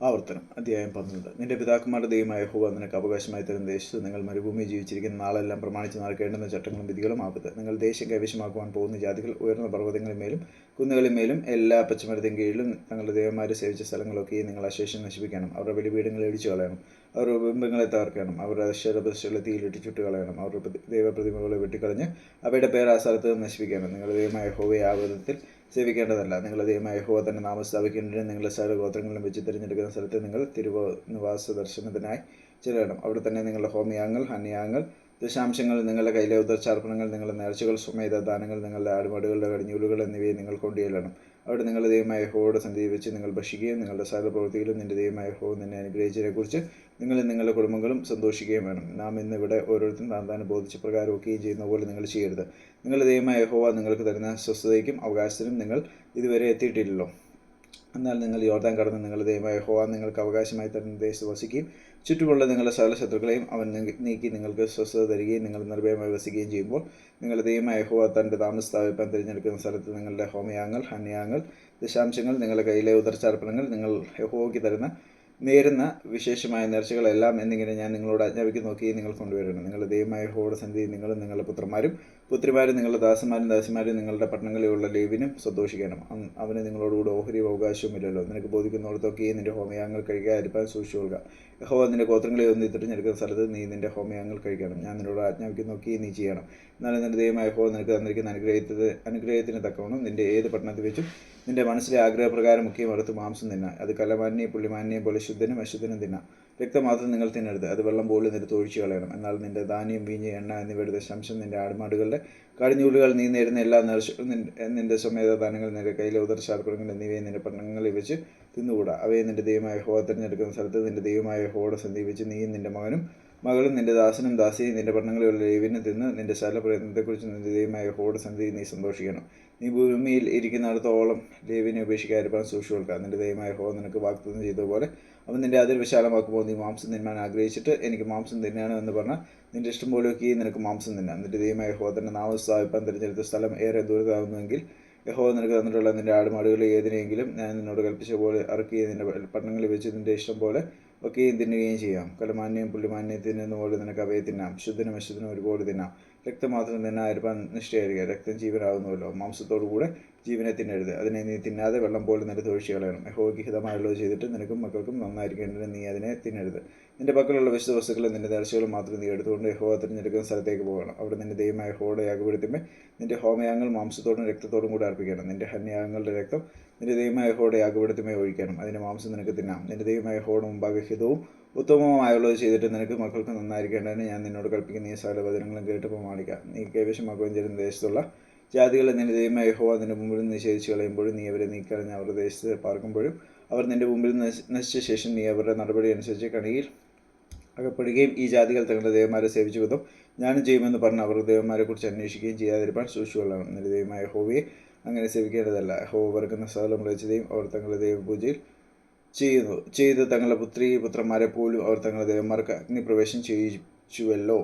ആവർത്തനം. അധ്യായം പന്ത്രണ്ട് നിന്റെ പിതാക്കന്മാരുടെ ദൈവമായ ഹോവ നിനക്ക് അവകാശമായി തരുന്ന ദേശത്ത് നിങ്ങൾ മരുഭൂമി ജീവിച്ചിരിക്കുന്ന നാളെല്ലാം പ്രമാണിച്ച് നടക്കേണ്ടുന്ന ചട്ടങ്ങളും വിധികളും ആപത്ത് നിങ്ങൾ ദേശം കൈവശമാക്കുവാൻ പോകുന്ന ജാതികൾ ഉയർന്ന പർവതങ്ങളിന്മേലും കുന്നുകളിന്മേലും എല്ലാ പച്ചമരത്തിൻ കീഴിലും തങ്ങളുടെ ദൈവന്മാരെ സേവിച്ച സ്ഥലങ്ങളൊക്കെയും നിങ്ങൾ അശേഷം നശിപ്പിക്കണം. അവരുടെ ബലിപീഠങ്ങളെ ഇടിച്ചു കളയണം. അവരുടെ ബിംബങ്ങളെ തകർക്കണം. അവരുടെ അക്ഷരപ്രതിഷ്ഠകളെ തീയിലിട്ട് ചുട്ട് കളയണം അവരുടെ ദൈവപ്രതിമകളെ വെട്ടിക്കളഞ്ഞ് അവയുടെ പേര് ആ സ്ഥലത്ത് നശിപ്പിക്കണം. നിങ്ങളുടെ ദൈവമായ ഹോവയെ ആ വിധത്തിൽ സേവിക്കേണ്ടതല്ല. നിങ്ങൾ ദൈവമായ യഹോവ തന്നെ നാമസ്ഥാപിക്കേണ്ടതിന് നിങ്ങളുടെ സകല ഗോത്രങ്ങളിലും വെച്ച് തിരഞ്ഞെടുക്കുന്ന സ്ഥലത്ത് നിങ്ങൾ തിരുവ നിവാസ ദർശനത്തിനായി ചെല്ലണം. അവിടെ തന്നെ നിങ്ങളുടെ ഹോമിയാങ്ങൾ ഹനിയാങ്ങൾ ദശാംശങ്ങൾ നിങ്ങളുടെ കയ്യിലെ ഉദർച്ചാർപ്പണങ്ങൾ നിങ്ങളുടെ നേർച്ചകൾ സ്വമേധ ദാനങ്ങൾ നിങ്ങളുടെ ആടുമാടുകളുടെ കടിഞ്ഞൂലുകൾ എന്നിവയെ നിങ്ങൾ കൊണ്ടുചെല്ലണം. അവിടെ നിങ്ങളുടെ ദൈവമായ ഹോയുടെ സന്ധി വെച്ച് നിങ്ങൾ ഭക്ഷിക്കുകയും നിങ്ങളുടെ സകല പ്രവൃത്തിയിലും നിന്റെ ദൈവമായ ഹോ നിന്നെ അനുഗ്രഹിച്ചതിനെക്കുറിച്ച് നിങ്ങളും നിങ്ങളുടെ കുടുംബങ്ങളും സന്തോഷിക്കുകയും വേണം. നാം ഇന്ന് ഇവിടെ ഓരോരുത്തരും താൻ താൻ ബോധിച്ച പ്രകാരം ഒക്കെയും ചെയ്യുന്ന പോലെ നിങ്ങൾ ചെയ്യരുത്. നിങ്ങളുടെ ദൈവമായ ഹോവ നിങ്ങൾക്ക് തരുന്ന സ്വസ്ഥതയ്ക്കും അവകാശത്തിനും നിങ്ങൾ ഇതുവരെ എത്തിയിട്ടില്ലല്ലോ. എന്നാൽ നിങ്ങൾ യോർദാൻ കടന്ന് നിങ്ങളുടെ ദൈവമായ ഹോവ നിങ്ങൾക്ക് അവകാശമായി തരുന്ന ദേശത്ത് വസിക്കുകയും ചുറ്റുമുള്ള നിങ്ങളുടെ സകല ശത്രുക്കളെയും അവൻ നീക്കി നിങ്ങൾക്ക് സ്വസ്ഥത തരികയും നിങ്ങൾ നിർഭയമായി വസിക്കുകയും ചെയ്യുമ്പോൾ നിങ്ങളുടെ ദൈവമായ ഹോവ തന്റെ താമസസ്ഥാപിപ്പാൻ തിരഞ്ഞെടുക്കുന്ന സ്ഥലത്ത് നിങ്ങളുടെ ഹോമയാങ്ങൾ ഹന്യാങ്ങൾ ദശാംശങ്ങൾ നിങ്ങളുടെ കയ്യിലെ ഉദർച്ചാർപ്പണങ്ങൾ നിങ്ങൾ ഹോവയ്ക്ക് തരുന്ന നേരുന്ന വിശേഷമായ നേർച്ചകളെല്ലാം എന്നിങ്ങനെ ഞാൻ നിങ്ങളോട് ആജ്ഞാപിക്കുന്ന. നോക്കി നിങ്ങൾ കൊണ്ടുവരണം. നിങ്ങളുടെ ദൈവമായ ഹോടസന്ധി സന്ധി നിങ്ങളും നിങ്ങളുടെ പുത്രന്മാരും പുത്രിമാരും നിങ്ങളുടെ ദാസന്മാരും ദാസിമാരും നിങ്ങളുടെ പട്ടണങ്ങളിലുള്ള ലേവിനും സന്തോഷിക്കണം അവന് നിങ്ങളോടുകൂടെ ഓഹരി അവകാശവും ഇല്ലല്ലോ. നിനക്ക് ബോധിക്കുന്നിടത്തൊക്കെ നിന്റെ ഹോമയാങ്ങൾ കഴിക്കുക അരിപ്പാൻ സൂക്ഷിച്ചു കൊടുക്കുക യഹോവ നിന്റെ ഗോത്രങ്ങളെ ഒന്ന് തിരഞ്ഞെടുക്കുന്ന സ്ഥലത്ത് നീ നിന്റെ ഹോമയാങ്ങൾ കഴിക്കണം. ഞാൻ നിന്നോട് ആജ്ഞാപിക്കുന്ന. നോക്കി നീ ചെയ്യണം. എന്നാലും നിന്റെ ദൈവമായ ഹോ നിനക്ക് തന്നിരിക്കുന്ന അനുഗ്രഹത്തിന് അനുഗ്രഹത്തിന് തക്കവണ്ണം നിന്റെ ഏത് പട്ടണത്തിൽ വെച്ചും നിന്റെ മനസ്സിലെ ആഗ്രഹപ്രകാരം മുഖ്യം അറുത്ത് മാംസം നിന്ന അത് കലമാന്യം പുള്ളിമാന്യം പോലെ ശുദ്ധനും അശുദ്ധനും തിന്നാം. രക്തമാത്രം നിങ്ങൾ തിന്നരുത്. അത് വെള്ളം പോലും നിരത്ത് ഒഴിച്ചു കളയണം. എന്നാൽ നിന്റെ ധാന്യം വീഞ്ഞ് എണ്ണ എന്നിവയുടെ ശംശം നിന്റെ ആടുമാടുകളുടെ കടിഞ്ഞൂലുകൾ നീ നേരുന്ന എല്ലാ നിന്റെ- സ്വമേധ നിന്റെ കയ്യിലെ ഉദർശാർപ്പണങ്ങൾ എന്നിവയെ നിന്റെ പട്ടണങ്ങളിൽ വെച്ച് തിന്നുകൂടാ. അവയെ നിന്റെ ദൈവമായ ഹോവ തിരഞ്ഞെടുക്കുന്ന സ്ഥലത്ത് നിന്റെ ദൈവമായ ഹോടെ സന്ധി വെച്ച് നീയും നിന്റെ മകനും മകളും നിന്റെ ദാസനും ദാസിയും നിന്റെ പട്ടണങ്ങളിലുള്ള ലേവിനെ തിന്ന് നിന്റെ ശല പ്രയത്നത്തെക്കുറിച്ച് നിന്റെ ദൈവമായ ഹോയുടെ സന്ധി നീ സന്തോഷിക്കണം. നീ ഭൂമിയിൽ ഇരിക്കുന്നിടത്തോളം ലേവിനെ ഉപേക്ഷിക്കാതിരിക്കാൻ സൂക്ഷിച്ചു നിന്റെ ദൈവമായ ഹോ നിനക്ക് വാഗ്ദത്തം ചെയ്തതുപോലെ അവൻ നിന്റെ അതിൽ വിശാലമാക്കുമ്പോൾ നീ മാംസം തിന്നാൻ ആഗ്രഹിച്ചിട്ട് എനിക്ക് മാംസം തിന്നാണ് എന്ന് പറഞ്ഞാൽ നിന്റെ ഇഷ്ടം പോലെയൊക്കെ നിനക്ക് മാംസം തിന്നാം. നിന്റെ ദൈവമായ ഹോ തന്റെ നാമസ്ഥാപിപ്പാൻ തിരഞ്ഞെടുത്ത സ്ഥലം ഏറെ ദൂരത്താകുന്നുവെങ്കിൽ യഹോ നിനക്ക് തന്നിട്ടുള്ള നിന്റെ ആടുമാടുകളെ ഏതിനെങ്കിലും ഞാൻ നിന്നോട് കൽപ്പിച്ച പോലെ ഇറക്കി നിന്റെ പട്ടണങ്ങളിൽ വെച്ച് നിന്റെ ഇഷ്ടം പോലെ ഒക്കെയും തിന്നുകയും ചെയ്യാം. കലമാന്യം പുള്ളിമാന്യം തിന്നുന്ന പോലെ നിനക്ക് അവയെ തിന്നാം. ശുദ്ധനും അശുദ്ധനും ഒരുപോലെ തിന്നാം. രക്തം മാത്രം തിന്നാതിരിക്കാൻ നിഷ്ഠയായിരിക്കുക രക്തം ജീവനാകുന്നുവല്ലോ. മാംസത്തോടു കൂടെ ജീവനെ തിന്നരുത് അതിനെ നീ തിന്നാതെ വെള്ളം പോലെ നിനക്ക് ഒഴിച്ചു കളയണം. യഹോയ്ക്ക് ഹിതമായുള്ളത് ചെയ്തിട്ട് നിനക്കും മക്കൾക്കും നന്നായിരിക്കേണ്ടതിന് നീ അതിനെ തിന്നരുത്. നിന്റെ പക്കലുള്ള വിശുദ്ധ വസ്തുക്കളും നിന്റെ നേർച്ചകളും മാത്രം നീ എടുത്തുകൊണ്ട് യഹോ തിരഞ്ഞെടുക്കുന്ന സ്ഥലത്തേക്ക് പോകണം. അവിടെ നിന്റെ ദൈവമായ ഹോടെ യാഗപീഠത്തിന്മേൽ നിന്റെ ഹോമയാങ്ങൾ മാംസത്തോടും രക്തത്തോടും കൂടെ അർപ്പിക്കണം. നിന്റെ ഹന്യാഗങ്ങളുടെ രക്തം നിന്റെ ദൈവമായ ഹോടെ യാഗപീഠത്തിന്മേൽ ഒഴിക്കണം. അതിന്റെ മാംസം നിനക്ക് തിന്നാം. നിന്റെ ദൈവമായ ഹോടും മുമ്പാകെ ഉത്തമമായുള്ളത് ചെയ്തിട്ട് നിനക്ക് മക്കൾക്ക് നന്നായിരിക്കേണ്ടതിന് ഞാൻ നിന്നോട് കൽപ്പിക്കുന്ന ഈ സകല വചനങ്ങളും കേട്ട് പ്രമാണിക്കാം നീ കൈവശമാക്കുകയും ചെയ്യുന്ന ദേശത്തുള്ള ജാതികളെ നിന്റെ ദൈവമായ യഹോവ നിന്റെ മുമ്പിൽ നിഷേധിച്ചു കളയുമ്പോഴും നീ അവരെ നീക്കളഞ്ഞ് അവരുടെ ദേശത്ത് പാർക്കുമ്പോഴും അവർ നിന്റെ മുമ്പിൽ നശി- നശിച്ച ശേഷം നീ അവരുടെ നടപടി അനുസരിച്ച് കണിയിൽ അകപ്പെടുകയും ഈ ജാതികൾ തങ്ങളുടെ ദേവന്മാരെ സേവിച്ചു വിധം ഞാനും ചെയ്യുമെന്ന് പറഞ്ഞ് അവർ ദേവന്മാരെ കുറിച്ച് അന്വേഷിക്കുകയും ചെയ്യാതിരിപ്പാൻ സൂക്ഷിച്ചുകൊള്ളണം. നിന്റെ ദൈവമായ ഹോവയെ അങ്ങനെ സേവിക്കേണ്ടതല്ല. ഹോവ വർക്കുന്ന സകലം വിളിച്ചതെയും അവർ തങ്ങളുടെ ദൈവപൂജയിൽ ചെയ്യുന്നു ചെയ്ത് തങ്ങളുടെ പുത്രി പുത്രന്മാരെ പോലും അവർ തങ്ങളുടെ ദേവന്മാർക്ക് അഗ്നിപ്രവേശം ചെയ്യിച്ചുവല്ലോ.